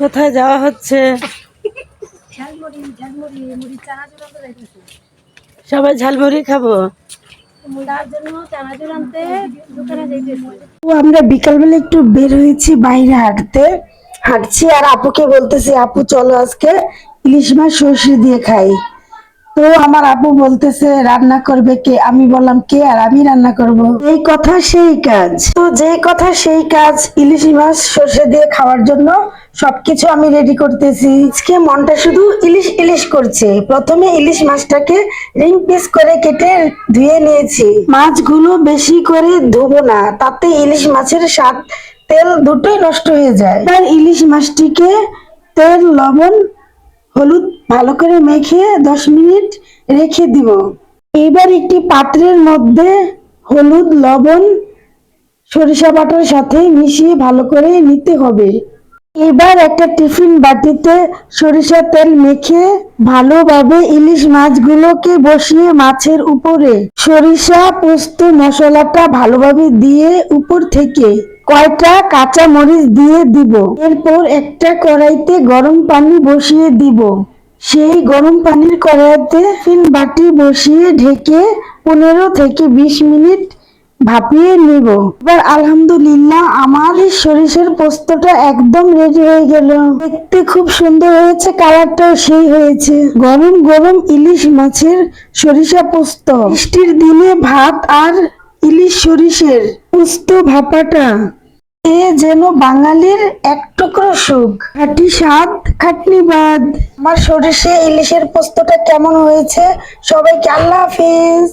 কোথায় যাওয়া হচ্ছে? সবাই ঝালমুড়ি খাব? আমরা বিকালবেলা একটু বের হয়েছি বাইরে হাঁটতে। হাঁটছি আর আপুকে বলতেছি আপু চলো আজকে ইলিশ মাছ সর্ষে দিয়ে খাই। তো আমার আপু বলতেছে, রান্না করবে কে? আমি বললাম, কে আর আমি রান্না করব? এই কথা সেই কাজ। তো যে কথা সেই কাজ, ইলিশ মাছ সর্ষে দিয়ে খাওয়ার জন্য সবকিছু আমি রেডি করতেছি। আজকে মনটা শুধু ইলিশ ইলিশ করছে। প্রথমে ইলিশ মাছটাকে রিং পিস করে কেটে ধুয়ে নিয়েছি। মাছগুলো বেশি করে ধুবো না, তাতে ইলিশ মাছের স্বাদ, তেল দুটোই নষ্ট হয়ে যায়। এবার ইলিশ মাছটিকে তেল, লবণ হলুদ ভালো করে মেখে দশ মিনিট রেখে দিব। এবার একটি পাত্রের মধ্যে হলুদ, লবণ, সরিষা বাটার সাথে মিশিয়ে ভালো করে নিতে হবে। এবার একটা টিফিন বাটিতে সরিষা তেল মেখে ভালোভাবে ইলিশ মাছগুলোকে বসিয়ে মাছের উপরে সরিষা পোস্ত মশলাটা ভালোভাবে দিয়ে উপর থেকে কয়টা কাঁচা মরিচ দিয়ে দিব? এরপর একটা কড়াইতে গরম পানি বসিয়ে দিব। সেই গরম পানির কড়াইতে টিফিন বাটি বসিয়ে ঢেকে পনেরো থেকে বিশ মিনিট ভাপিয়ে নিব। এবার আলহামদুলিল্লাহ আমার সরিষার পোস্তটা একদম রেডি হয়ে গেল। দেখতে খুব সুন্দর হয়েছে, কালারটাও সেই হয়েছে। গরম গরম ইলিশ মাছের সরিষা পোস্ত। বৃষ্টির দিনে ভাত আর ইলিশ সরিষের পোস্ত ভাপাটা এ যেন বাঙালির এক টুকরো সুখ। খাটি স্বাদ, খাটনি বাদ। আমার সরিষে ইলিশের পোস্তটা কেমন হয়েছে? সবাইকে আল্লাহ হাফিজ।